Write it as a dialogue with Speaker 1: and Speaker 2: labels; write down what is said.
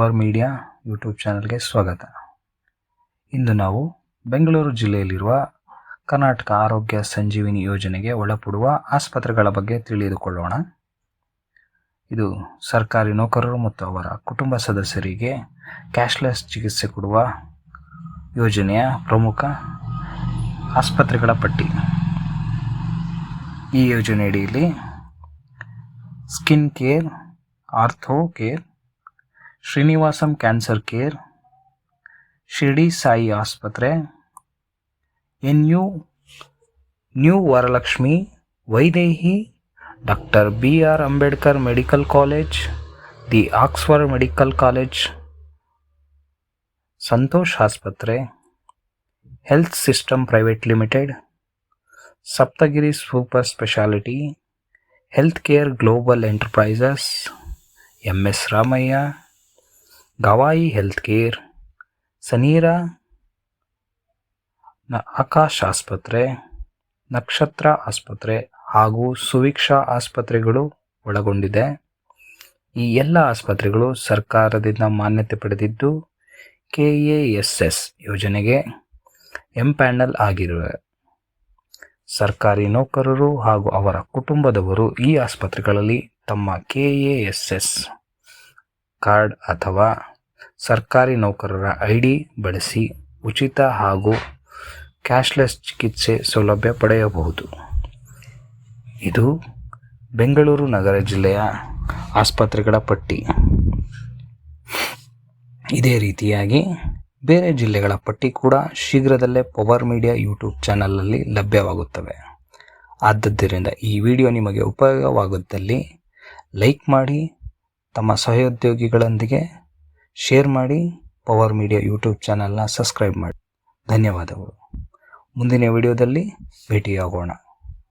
Speaker 1: Power media YouTube ಚಾನಲ್ಗೆ ಸ್ವಾಗತ. ಇಂದು ನಾವು ಬೆಂಗಳೂರು ಜಿಲ್ಲೆಯಲ್ಲಿರುವ ಕರ್ನಾಟಕ ಆರೋಗ್ಯ ಸಂಜೀವಿನಿ ಯೋಜನೆಗೆ ಒಳಪಡುವ ಆಸ್ಪತ್ರೆಗಳ ಬಗ್ಗೆ ತಿಳಿದುಕೊಳ್ಳೋಣ. ಇದು ಸರ್ಕಾರಿ ನೌಕರರು ಮತ್ತು ಅವರ ಕುಟುಂಬ ಸದಸ್ಯರಿಗೆ ಕ್ಯಾಶ್ಲೆಸ್ ಚಿಕಿತ್ಸೆ ಕೊಡುವ ಯೋಜನೆಯ ಪ್ರಮುಖ ಆಸ್ಪತ್ರೆಗಳ ಪಟ್ಟಿ. ಈ ಯೋಜನೆಯಡಿಯಲ್ಲಿ skin care, ortho care Srinivasam cancer care Shirdi Sai ಆಸ್ಪತ್ರೆ N U new Varalakshmi Vaidehi doctor B R Ambedkar medical college the Oxford medical college Santosh ಆಸ್ಪತ್ರೆ health system private limited Saptagiri super speciality health care global enterprises M S Ramaiah Gavai health care Sanira Akash ಆಸ್ಪತ್ರೆ ನಕ್ಷತ್ರ ಆಸ್ಪತ್ರೆ ಹಾಗೂ ಸುವಿಕ್ಷಾ ಆಸ್ಪತ್ರೆಗಳು ಒಳಗೊಂಡಿದೆ. ಈ ಎಲ್ಲ ಆಸ್ಪತ್ರೆಗಳು ಸರ್ಕಾರದಿಂದ ಮಾನ್ಯತೆ ಪಡೆದಿದ್ದು ಕೆ ಎ ಎಸ್ ಎಸ್ ಯೋಜನೆಗೆ ಎಂಪ್ಯಾನಲ್ ಆಗಿರುವೆ. ಸರ್ಕಾರಿ ನೌಕರರು ಹಾಗೂ ಅವರ ಕುಟುಂಬದವರು ಈ ಆಸ್ಪತ್ರೆಗಳಲ್ಲಿ ತಮ್ಮ K A S S card ಅಥವಾ ಸರ್ಕಾರಿ ನೌಕರರ ಐ ಡಿ ಬಳಸಿ ಉಚಿತ ಹಾಗೂ ಕ್ಯಾಶ್ಲೆಸ್ ಚಿಕಿತ್ಸೆ ಸೌಲಭ್ಯ ಪಡೆಯಬಹುದು. ಇದು ಬೆಂಗಳೂರು ನಗರ ಜಿಲ್ಲೆಯ ಆಸ್ಪತ್ರೆಗಳ ಪಟ್ಟಿ. ಇದೇ ರೀತಿಯಾಗಿ ಬೇರೆ ಜಿಲ್ಲೆಗಳ ಪಟ್ಟಿ ಕೂಡ ಶೀಘ್ರದಲ್ಲೇ ಪವರ್ ಮೀಡಿಯಾ ಯೂಟ್ಯೂಬ್ ಚಾನಲಲ್ಲಿ ಲಭ್ಯವಾಗುತ್ತವೆ. ಆದ್ದರಿಂದ ಈ ವಿಡಿಯೋ ನಿಮಗೆ ಉಪಯೋಗವಾಗುತ್ತಲ್ಲಿ ಲೈಕ್ ಮಾಡಿ, ತಮ್ಮ ಸಹೋದ್ಯೋಗಿಗಳೊಂದಿಗೆ ಶೇರ್ ಮಾಡಿ ಪವರ್ ಮೀಡಿಯಾ ಯೂಟ್ಯೂಬ್ ಚಾನಲ್ನ ಸಬ್ಸ್ಕ್ರೈಬ್ ಮಾಡಿ. ಧನ್ಯವಾದಗಳು. ಮುಂದಿನ ವಿಡಿಯೋದಲ್ಲಿ ಭೇಟಿಯಾಗೋಣ.